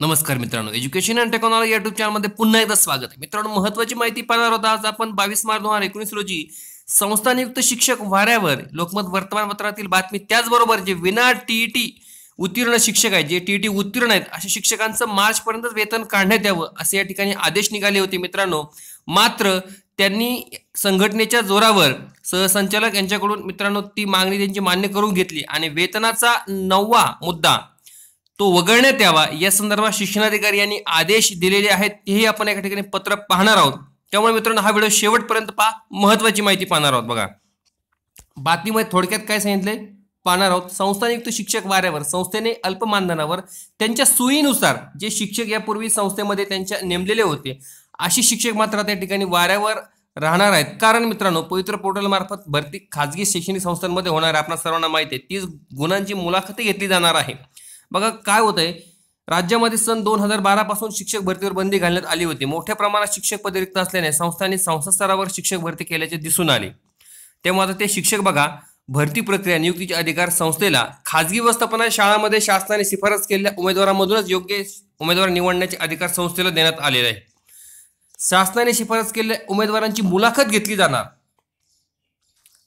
नमस्कार मित्रांनो. Education and technology YouTube चॅनलमध्ये पुन्हा एकदा स्वागत आहे. मित्रांनो महत्वाची माहिती पाहणार होता आज आपण बावीस मार्च दोन हजार एकोणीस रोजी संस्थानियुक्त शिक्षक वाऱ्यावर लोकमत वर्तमानपत्रातील बातमी. त्याचबरोबर जे विना टीईटी उत्तीर्ण शिक्षक आहेत जे टीईटी उत्तीर्ण आहेत अशा शिक्षकांचं मार्चपर्यंत वेतन काढण्यात यावं असे या ठिकाणी आदेश निघाले होते मित्रांनो. मात्र त्यांनी संघटनेच्या जोरावर सहसंचालक यांच्याकडून मित्रांनो ती मागणी त्यांची मान्य करून घेतली आणि वेतनाचा नववा मुद्दा तो वगळण्यात यावा. या संदर्भात शिक्षणाधिकारी यांनी आदेश दिलेले आहेत. तेही आपण एका ठिकाणी पत्र पाहणार आहोत. त्यामुळे मित्रांनो हा व्हिडिओ शेवटपर्यंत पहा. महत्वाची माहिती पाहणार आहोत बघा. बातमीमध्ये थोडक्यात काय सांगितलंय? पाहणार आहोत. संस्थानियुक्त शिक्षक वाऱ्यावर संस्थेने अल्प मानधनावर त्यांच्या सोयीनुसार जे शिक्षक यापूर्वी संस्थेमध्ये त्यांच्या नेमलेले होते अशी शिक्षक मात्र त्या ठिकाणी वाऱ्यावर राहणार आहेत. कारण मित्रांनो पवित्र पोर्टलमार्फत भरती खाजगी शैक्षणिक संस्थांमध्ये होणार आहे आपल्या सर्वांना माहिती आहे तीस गुणांची मुलाखती घेतली जाणार आहे. बघा काय होतंय? राज्यामध्ये सन दोन हजार बारा पासून शिक्षक भरतीवर बंदी घालण्यात आली होती. मोठ्या प्रमाणात शिक्षक पद रिक्त असल्याने संस्थांनी संस्था स्तरावर शिक्षक भरती केल्याचे दिसून आले. तेव्हा आता ते शिक्षक बघा भरती प्रक्रिया नियुक्तीचे अधिकार संस्थेला खाजगी व्यवस्थापना शाळांमध्ये शासनाने शिफारस केलेल्या उमेदवारांमधूनच योग्य उमेदवार निवडण्याचे अधिकार संस्थेला देण्यात आलेले आहे. शासनाने शिफारस केलेल्या उमेदवारांची मुलाखत घेतली जाणार.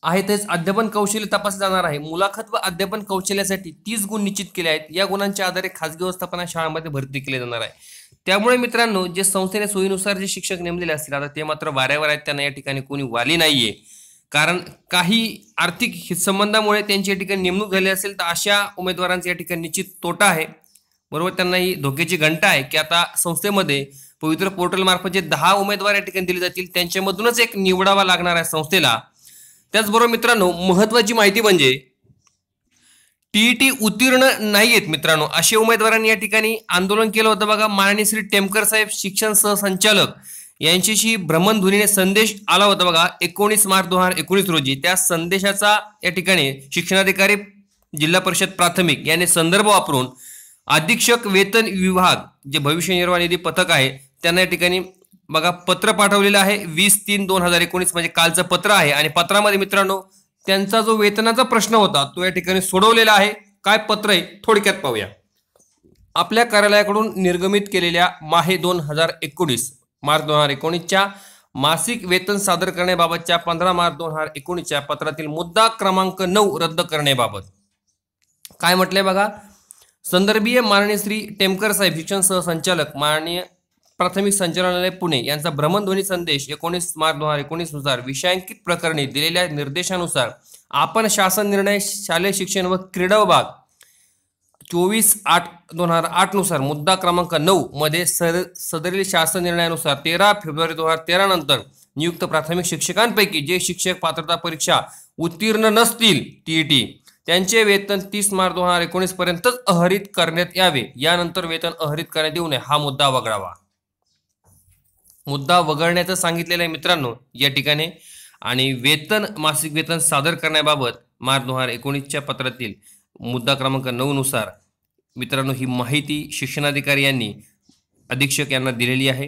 आहे तेच अध्यापन कौशल्य तपासले जाणार आहे. मुलाखत व अध्यापन कौशल्यासाठी तीस गुण निश्चित केले आहेत. या गुणांच्या आधारे खाजगी व्यवस्थापना शाळांमध्ये भरती केली जाणार आहे. त्यामुळे मित्रांनो जे संस्थेने सोयीनुसार जे शिक्षक नेमलेले असतील आता ते मात्र वाऱ्यावर आहेत. त्यांना या ठिकाणी कोणी वाली नाहीये. कारण काही आर्थिक हितसंबंधामुळे त्यांची या ठिकाणी नेमणूक झाली असेल तर अशा उमेदवारांचा या ठिकाणी निश्चित तोटा आहे. बरोबर त्यांना ही धोक्याची घंटा आहे की आता संस्थेमध्ये पवित्र पोर्टल मार्फत जे दहा उमेदवार या ठिकाणी दिले जातील त्यांच्यामधूनच एक निवडावा लागणार आहे संस्थेला. त्याचबरोबर मित्रांनो महत्वाची माहिती म्हणजे टीईटी उत्तीर्ण नाही आहेत मित्रांनो. असे उमेदवारांनी या ठिकाणी आंदोलन केलं होतं बघा. माननीय श्री टेमकर साहेब शिक्षण सहसंचालक यांच्याशी भ्रमणध्वनीने संदेश आला होता बघा. एकोणीस मार्च दोन हजार एकोणीस रोजी. त्या संदेशाचा या ठिकाणी शिक्षणाधिकारी जिल्हा परिषद प्राथमिक याने संदर्भ वापरून अधीक्षक वेतन विभाग जे भविष्य निर्वाह निधी पथक आहे त्यांना या ठिकाणी बघा पत्र पाठवलेलं आहे वीस तीन दोन हजार एकोणीस म्हणजे कालचं पत्र आहे. आणि पत्रामध्ये मित्रांनो त्यांचा जो वेतनाचा प्रश्न होता तो या ठिकाणी सोडवलेला आहे. काय पत्र आहे थोडक्यात पाहूया. आपल्या कार्यालयाकडून निर्गमित केलेल्या माहे दोन हजार एकोणीस मार्च दोन हजार एकोणीसच्या मासिक वेतन सादर करण्याबाबतच्या पंधरा मार्च दोन हजार एकोणीसच्या पत्रातील मुद्दा क्रमांक नऊ रद्द करण्याबाबत. काय म्हटलंय बघा? संदर्भीय माननीय श्री टेमकर साहेब शिक्षण सहसंचालक माननीय प्राथमिक संचालनालय पुणे यांचा भ्रमणध्वनी संदेश एकोणीस मार्च दोन हजार एकोणीसनुसार विषयांकित प्रकरणी दिलेल्या निर्देशानुसार आपण शासन निर्णय शालेय शिक्षण व क्रीडा विभाग चोवीस आठ दोन हजार आठनुसार मुद्दा क्रमांक नऊ मध्ये सर सदरील शासन निर्णयानुसार तेरा फेब्रुवारी दोन हजार तेरा नंतर नियुक्त प्राथमिक शिक्षकांपैकी जे शिक्षक पात्रता परीक्षा उत्तीर्ण नसतील टीईटी त्यांचे वेतन तीस मार्च दोन हजार एकोणीस पर्यंतच अहरित करण्यात यावे. यानंतर वेतन अहरित करण्यात येऊ नये हा मुद्दा वगळावा. मुद्दा वगळण्याचं सांगितलेलं आहे मित्रांनो या ठिकाणी. आणि वेतन मासिक वेतन सादर करण्याबाबत मार्च दोन हजार एकोणीसच्या पत्रातील मुद्दा क्रमांक नऊ नुसार मित्रांनो ही माहिती शिक्षणाधिकारी यांनी अधीक्षक यांना दिलेली आहे.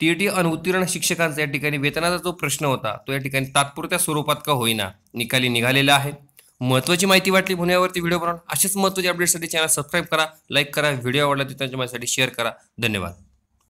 टी टी अनुत्तीर्ण शिक्षकांचा या ठिकाणी वेतनाचा जो प्रश्न होता तो या ठिकाणी तात्पुरत्या स्वरूपात का होईना निकाली निघालेला आहे. महत्त्वाची माहिती वाटली पुण्यावरती व्हिडिओ बनवून असेच महत्त्वाच्या अपडेटसाठी चॅनल सबस्क्राईब करा लाईक करा व्हिडिओ आवडला तर त्यांच्या माझ्यासाठी शेअर करा. धन्यवाद.